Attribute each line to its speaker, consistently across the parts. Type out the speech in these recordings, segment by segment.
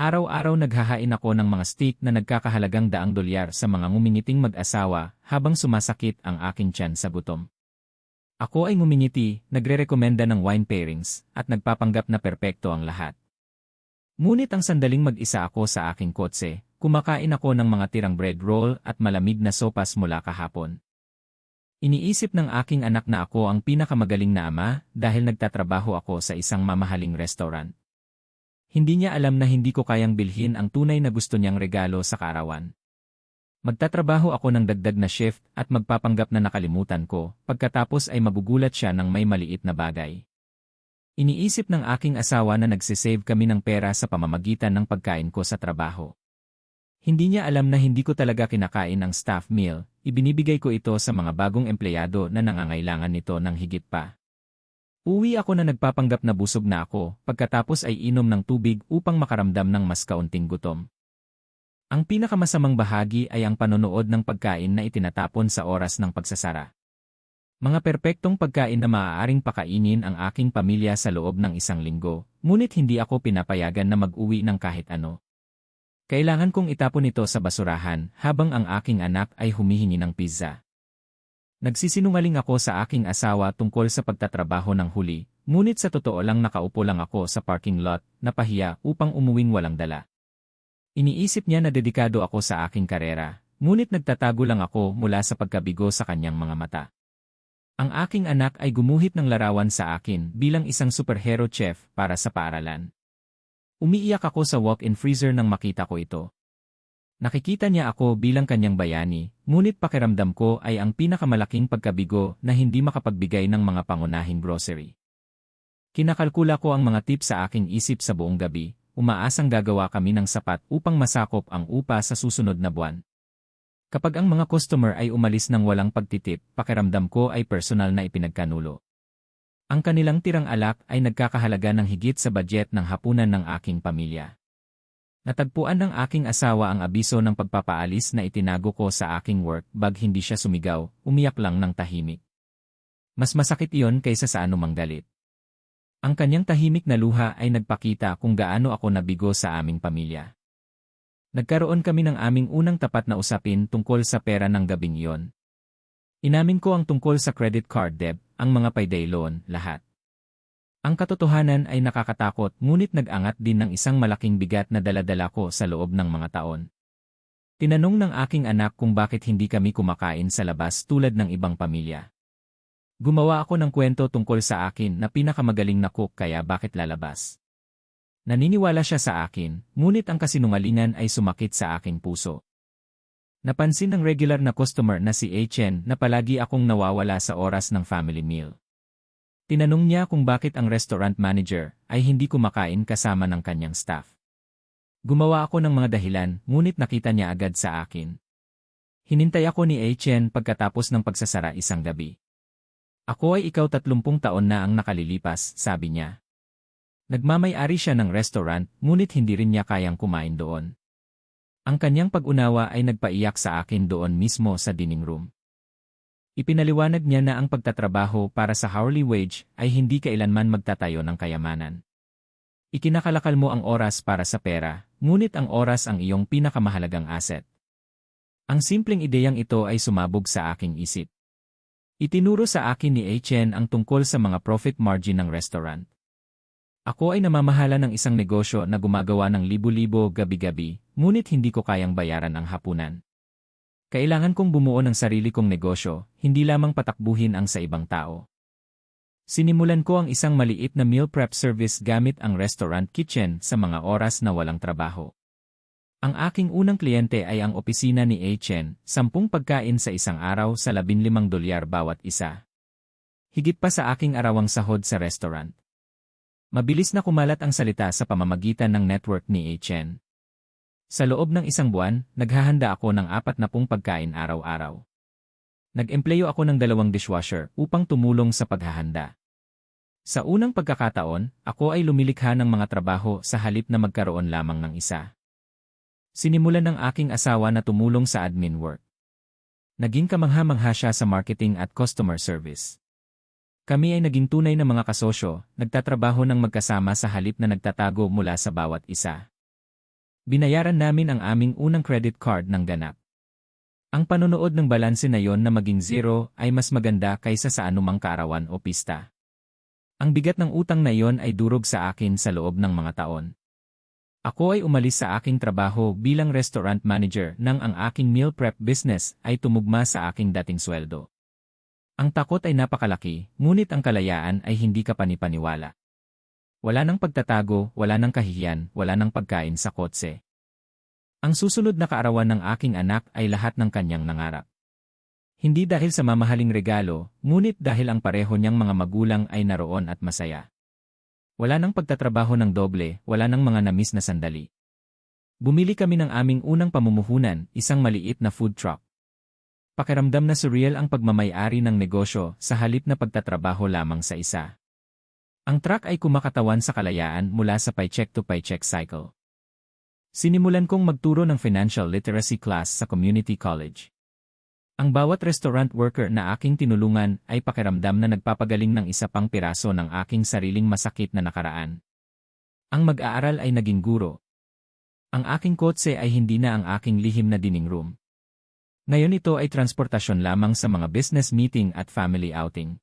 Speaker 1: Araw-araw naghahain ako ng mga steak na nagkakahalagang daang dolyar sa mga ngumingiting mag-asawa habang sumasakit ang aking tiyan sa gutom. Ako ay ngumingiti, nagre-rekomenda ng wine pairings, at nagpapanggap na perpekto ang lahat. Ngunit ang sandaling mag-isa ako sa aking kotse, kumakain ako ng mga tirang bread roll at malamig na sopas mula kahapon. Iniisip ng aking anak na ako ang pinakamagaling na ama dahil nagtatrabaho ako sa isang mamahaling restaurant. Hindi niya alam na hindi ko kayang bilhin ang tunay na gusto niyang regalo sa karawan. Magtatrabaho ako ng dagdag na shift at magpapanggap na nakalimutan ko, pagkatapos ay magugulat siya ng may maliit na bagay. Iniisip ng aking asawa na nagsisave kami ng pera sa pamamagitan ng pagkain ko sa trabaho. Hindi niya alam na hindi ko talaga kinakain ang staff meal, ibinibigay ko ito sa mga bagong empleyado na nangangailangan nito ng higit pa. Uwi ako na nagpapanggap na busog na ako, pagkatapos ay inom ng tubig upang makaramdam ng mas kaunting gutom. Ang pinakamasamang bahagi ay ang panonood ng pagkain na itinatapon sa oras ng pagsasara. Mga perpektong pagkain na maaaring pakainin ang aking pamilya sa loob ng isang linggo, ngunit hindi ako pinapayagan na mag-uwi ng kahit ano. Kailangan kong itapon ito sa basurahan habang ang aking anak ay humihingi ng pizza. Nagsisinungaling ako sa aking asawa tungkol sa pagtatrabaho ng huli, ngunit sa totoo lang nakaupo lang ako sa parking lot, napahiya upang umuwing walang dala. Iniisip niya na dedikado ako sa aking karera, ngunit nagtatago lang ako mula sa pagkabigo sa kanyang mga mata. Ang aking anak ay gumuhit ng larawan sa akin bilang isang superhero chef para sa paaralan. Umiiyak ako sa walk-in freezer nang makita ko ito. Nakikita niya ako bilang kanyang bayani, ngunit pakiramdam ko ay ang pinakamalaking pagkabigo na hindi makapagbigay ng mga pangunahing grocery. Kinakalkula ko ang mga tip sa aking isip sa buong gabi, umaasang gagawa kami ng sapat upang masakop ang upa sa susunod na buwan. Kapag ang mga customer ay umalis ng walang pagtitip, pakiramdam ko ay personal na ipinagkanulo. Ang kanilang tirang alak ay nagkakahalaga ng higit sa budget ng hapunan ng aking pamilya. Natagpuan ng aking asawa ang abiso ng pagpapaalis na itinago ko sa aking work bag hindi siya sumigaw, umiyak lang ng tahimik. Mas masakit iyon kaysa sa anumang galit. Ang kanyang tahimik na luha ay nagpakita kung gaano ako nabigo sa aming pamilya. Nagkaroon kami ng aming unang tapat na usapin tungkol sa pera ng gabing iyon. Inamin ko ang tungkol sa credit card debt, ang mga payday loan, lahat. Ang katotohanan ay nakakatakot ngunit nag-angat din ng isang malaking bigat na daladala ko sa loob ng mga taon. Tinanong ng aking anak kung bakit hindi kami kumakain sa labas tulad ng ibang pamilya. Gumawa ako ng kwento tungkol sa akin na pinakamagaling na cook kaya bakit lalabas. Naniniwala siya sa akin, ngunit ang kasinungalingan ay sumakit sa aking puso. Napansin ng regular na customer na si Chen na palagi akong nawawala sa oras ng family meal. Tinanong niya kung bakit ang restaurant manager ay hindi kumakain kasama ng kanyang staff. Gumawa ako ng mga dahilan, ngunit nakita niya agad sa akin. Hinintay ako ni Chen pagkatapos ng pagsasara isang gabi. Ako ay ikaw tatlumpung taon na ang nakalilipas, sabi niya. Nagmamay-ari siya ng restaurant, ngunit hindi rin niya kayang kumain doon. Ang kanyang pag-unawa ay nagpaiyak sa akin doon mismo sa dining room. Ipinaliwanag niya na ang pagtatrabaho para sa hourly wage ay hindi kailanman magtatayo ng kayamanan. Ikinakalakal mo ang oras para sa pera, ngunit ang oras ang iyong pinakamahalagang asset. Ang simpleng ideyang ito ay sumabog sa aking isip. Itinuro sa akin ni Chen ang tungkol sa mga profit margin ng restaurant. Ako ay namamahala ng isang negosyo na gumagawa ng libo-libo gabi-gabi, ngunit hindi ko kayang bayaran ang hapunan. Kailangan kong bumuo ng sarili kong negosyo, hindi lamang patakbuhin ang sa ibang tao. Sinimulan ko ang isang maliit na meal prep service gamit ang restaurant kitchen sa mga oras na walang trabaho. Ang aking unang kliyente ay ang opisina ni Chen, sampung pagkain sa isang araw sa 15 dolyar bawat isa. Higit pa sa aking arawang sahod sa restaurant. Mabilis na kumalat ang salita sa pamamagitan ng network ni Chen. Sa loob ng isang buwan, naghahanda ako ng apat na pong pagkain araw-araw. Nag-empleyo ako ng dalawang dishwasher upang tumulong sa paghahanda. Sa unang pagkakataon, ako ay lumilikha ng mga trabaho sa halip na magkaroon lamang ng isa. Sinimulan ng aking asawa na tumulong sa admin work. Naging kamangha-mangha siya sa marketing at customer service. Kami ay naging tunay na mga kasosyo, nagtatrabaho ng magkasama sa halip na nagtatago mula sa bawat isa. Binayaran namin ang aming unang credit card ng ganap. Ang panonood ng balanse na yon na maging zero ay mas maganda kaysa sa anumang kaarawan o pista. Ang bigat ng utang na yon ay durog sa akin sa loob ng mga taon. Ako ay umalis sa aking trabaho bilang restaurant manager nang ang aking meal prep business ay tumugma sa aking dating sweldo. Ang takot ay napakalaki, ngunit ang kalayaan ay hindi ka panipaniwala. Wala nang pagtatago, wala nang kahihiyan, wala nang pagkain sa kotse. Ang susunod na kaarawan ng aking anak ay lahat ng kanyang nangarap. Hindi dahil sa mamahaling regalo, ngunit dahil ang pareho niyang mga magulang ay naroon at masaya. Wala nang pagtatrabaho ng doble, wala nang mga namis na sandali. Bumili kami ng aming unang pamumuhunan, isang maliit na food truck. Pakiramdam na surreal ang pagmamayari ng negosyo sa halip na pagtatrabaho lamang sa isa. Ang truck ay kumakatawan sa kalayaan mula sa paycheck to paycheck cycle. Sinimulan kong magturo ng financial literacy class sa community college. Ang bawat restaurant worker na aking tinulungan ay pakiramdam na nagpapagaling ng isa pang piraso ng aking sariling masakit na nakaraan. Ang mag-aaral ay naging guro. Ang aking kotse ay hindi na ang aking lihim na dining room. Ngayon ito ay transportasyon lamang sa mga business meeting at family outing.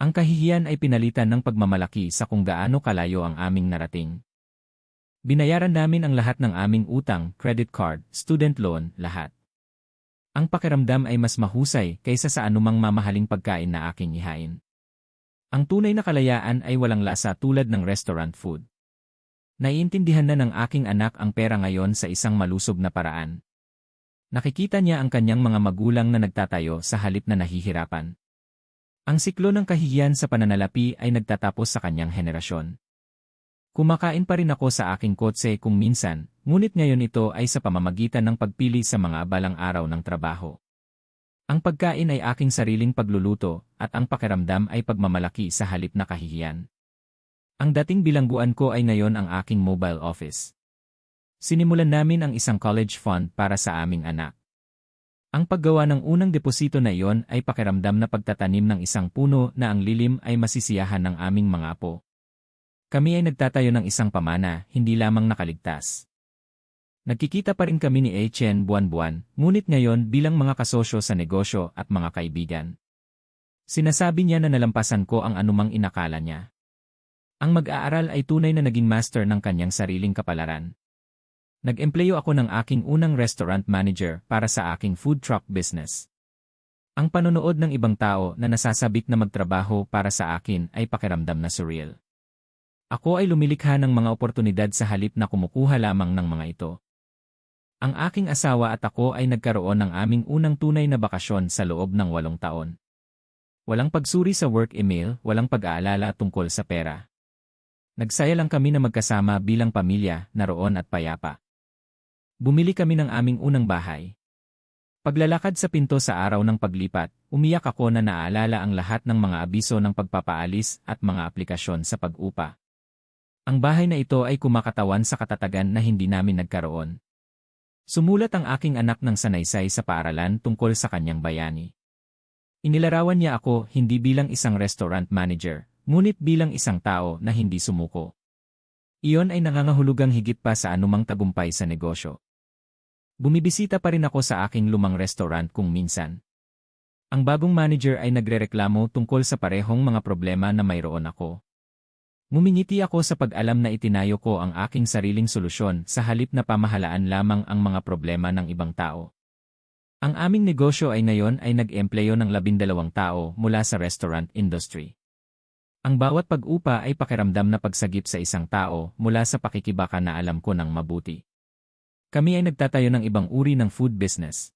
Speaker 1: Ang kahihiyan ay pinalitan ng pagmamalaki sa kung gaano kalayo ang aming narating. Binayaran namin ang lahat ng aming utang, credit card, student loan, lahat. Ang pakiramdam ay mas mahusay kaysa sa anumang mamahaling pagkain na aking ihain. Ang tunay na kalayaan ay walang lasa tulad ng restaurant food. Naiintindihan na ng aking anak ang pera ngayon sa isang malusog na paraan. Nakikita niya ang kanyang mga magulang na nagtatayo sa halip na nahihirapan. Ang siklo ng kahihiyan sa pananalapi ay nagtatapos sa kanyang henerasyon. Kumakain pa rin ako sa aking kotse kung minsan, ngunit ngayon ito ay sa pamamagitan ng pagpili sa mga balang araw ng trabaho. Ang pagkain ay aking sariling pagluluto, at ang pakiramdam ay pagmamalaki sa halip na kahihiyan. Ang dating bilangguan ko ay ngayon ang aking mobile office. Sinimulan namin ang isang college fund para sa aming anak. Ang paggawa ng unang deposito na iyon ay pakiramdam na pagtatanim ng isang puno na ang lilim ay masisiyahan ng aming mga apo. Kami ay nagtatayo ng isang pamana, hindi lamang nakaligtas. Nagkikita pa rin kami ni Chen buwan-buwan, ngunit ngayon bilang mga kasosyo sa negosyo at mga kaibigan. Sinasabi niya na nalampasan ko ang anumang inakala niya. Ang mag-aaral ay tunay na naging master ng kanyang sariling kapalaran. Nag-empleyo ako ng aking unang restaurant manager para sa aking food truck business. Ang panonood ng ibang tao na nasasabik na magtrabaho para sa akin ay pakiramdam na surreal. Ako ay lumilikha ng mga oportunidad sa halip na kumukuha lamang ng mga ito. Ang aking asawa at ako ay nagkaroon ng aming unang tunay na bakasyon sa loob ng walong taon. Walang pagsuri sa work email, walang pag-aalala tungkol sa pera. Nagsaya lang kami na magkasama bilang pamilya, naroon at payapa. Bumili kami ng aming unang bahay. Paglalakad sa pinto sa araw ng paglipat, umiyak ako na naalala ang lahat ng mga abiso ng pagpapaalis at mga aplikasyon sa pag-upa. Ang bahay na ito ay kumakatawan sa katatagan na hindi namin nagkaroon. Sumulat ang aking anak ng sanaysay sa paaralan tungkol sa kanyang bayani. Inilarawan niya ako hindi bilang isang restaurant manager, ngunit bilang isang tao na hindi sumuko. Iyon ay nangangahulugang higit pa sa anumang tagumpay sa negosyo. Bumibisita pa rin ako sa aking lumang restaurant kung minsan. Ang bagong manager ay nagrereklamo tungkol sa parehong mga problema na mayroon ako. Ngumingiti ako sa pag-alam na itinayo ko ang aking sariling solusyon sa halip na pamahalaan lamang ang mga problema ng ibang tao. Ang aming negosyo ay ngayon ay nag-empleyo ng labindalawang tao mula sa restaurant industry. Ang bawat pag-upa ay pakiramdam na pagsagip sa isang tao mula sa pakikibaka na alam ko ng mabuti. Kami ay nagtatayo ng ibang uri ng food business.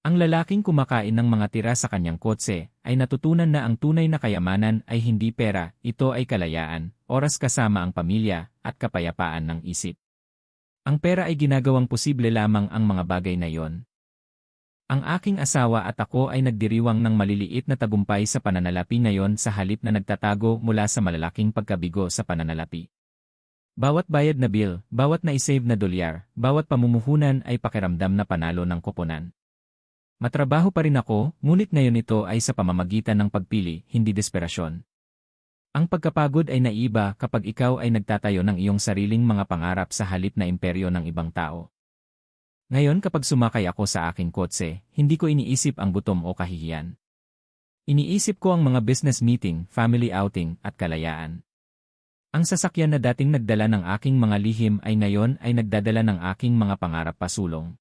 Speaker 1: Ang lalaking kumakain ng mga tira sa kanyang kotse ay natutunan na ang tunay na kayamanan ay hindi pera, ito ay kalayaan, oras kasama ang pamilya, at kapayapaan ng isip. Ang pera ay ginagawang posible lamang ang mga bagay na yon. Ang aking asawa at ako ay nagdiriwang ng maliliit na tagumpay sa pananalapi ngayon sa halip na nagtatago mula sa malalaking pagkabigo sa pananalapi. Bawat bayad na bill, bawat na-save na dolyar, bawat pamumuhunan ay pakiramdam na panalo ng koponan. Matrabaho pa rin ako, ngunit ngayon ito ay sa pamamagitan ng pagpili, hindi desperasyon. Ang pagkapagod ay naiba kapag ikaw ay nagtatayo ng iyong sariling mga pangarap sa halip na imperyo ng ibang tao. Ngayon kapag sumakay ako sa aking kotse, hindi ko iniisip ang gutom o kahihiyan. Iniisip ko ang mga business meeting, family outing, at kalayaan. Ang sasakyan na dating nagdala ng aking mga lihim ay ngayon ay nagdadala ng aking mga pangarap pasulong.